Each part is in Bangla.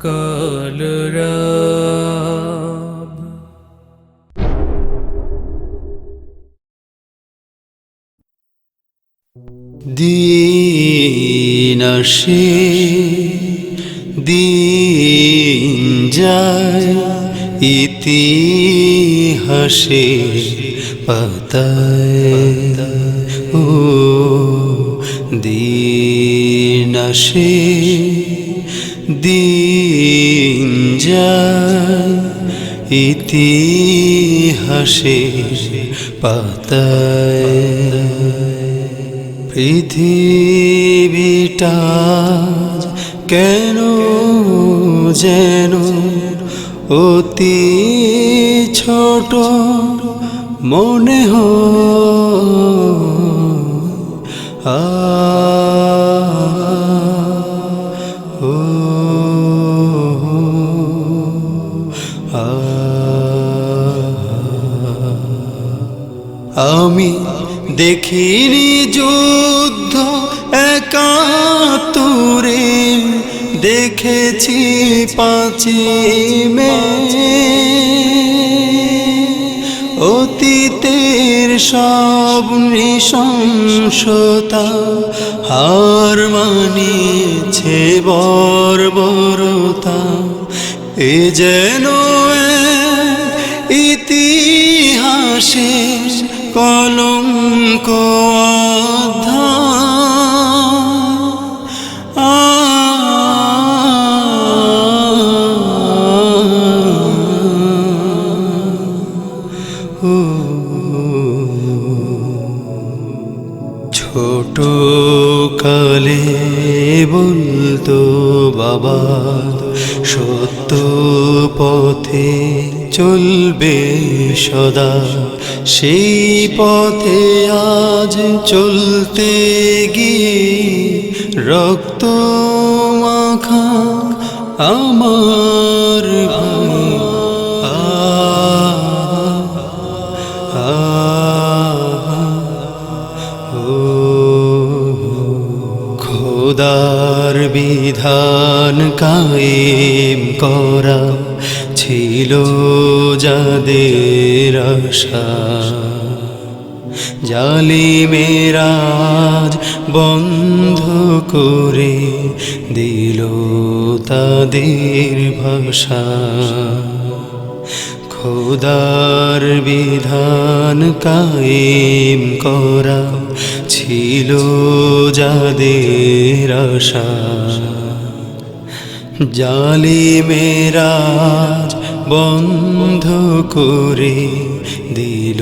কালরাব দিন আসে দিন যায় ইতিহাসে পাতায় ও আসে দিন যায় ইতিহাসে পাতায়। পৃথিবীটা কেন যেন অতি ছোট মনে হয়। আ দেখিনি যুদ্ধ একাত্তরে, দেখেছি পাঁচি মে। অতীতের সব নৃশংসতা হার মানিয়েছে বর্বরতা। এ যেন ইতিহাসের con ছোট কালে বলতো বাবা, সত্য পথে চলবে সদা। সেই পথে আজ চলতে গিয়ে রক্ত মাখা আমার ভাই। আ। বিধান কায়েম করা ছিল যাদের আশা। জালি মেরাজ বন্ধ করে দিল তাদের ভাষা। খোদার বিধান কায়েম করা ছিল যাদের আশা। জালি মেরাজ বন্ধ করে দিল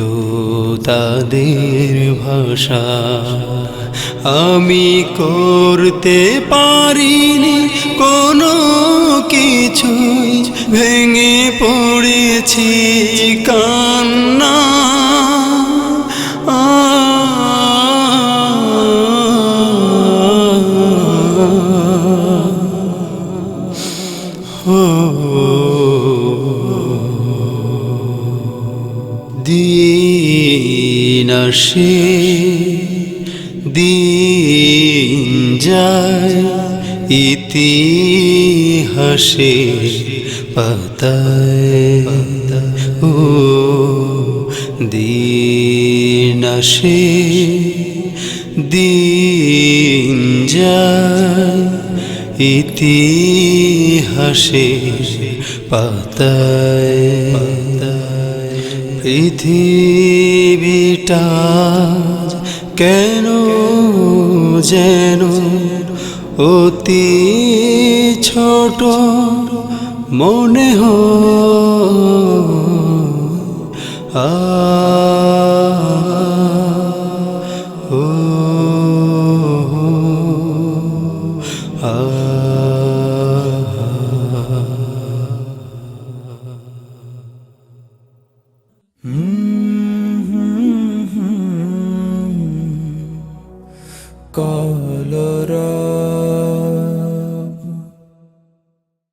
তাদের ভাষা। আমি করতে পারিনি কোনো কিছুই, ভেঙে পড়েছি কান্না দিন আসে দিন যায় ইতিহাসে পাতায় ও দিন আসে দিন যায় ইতিহাসে পাতায়। পৃথিবীটা কেন যেন অতি ছোট মনে হ আ।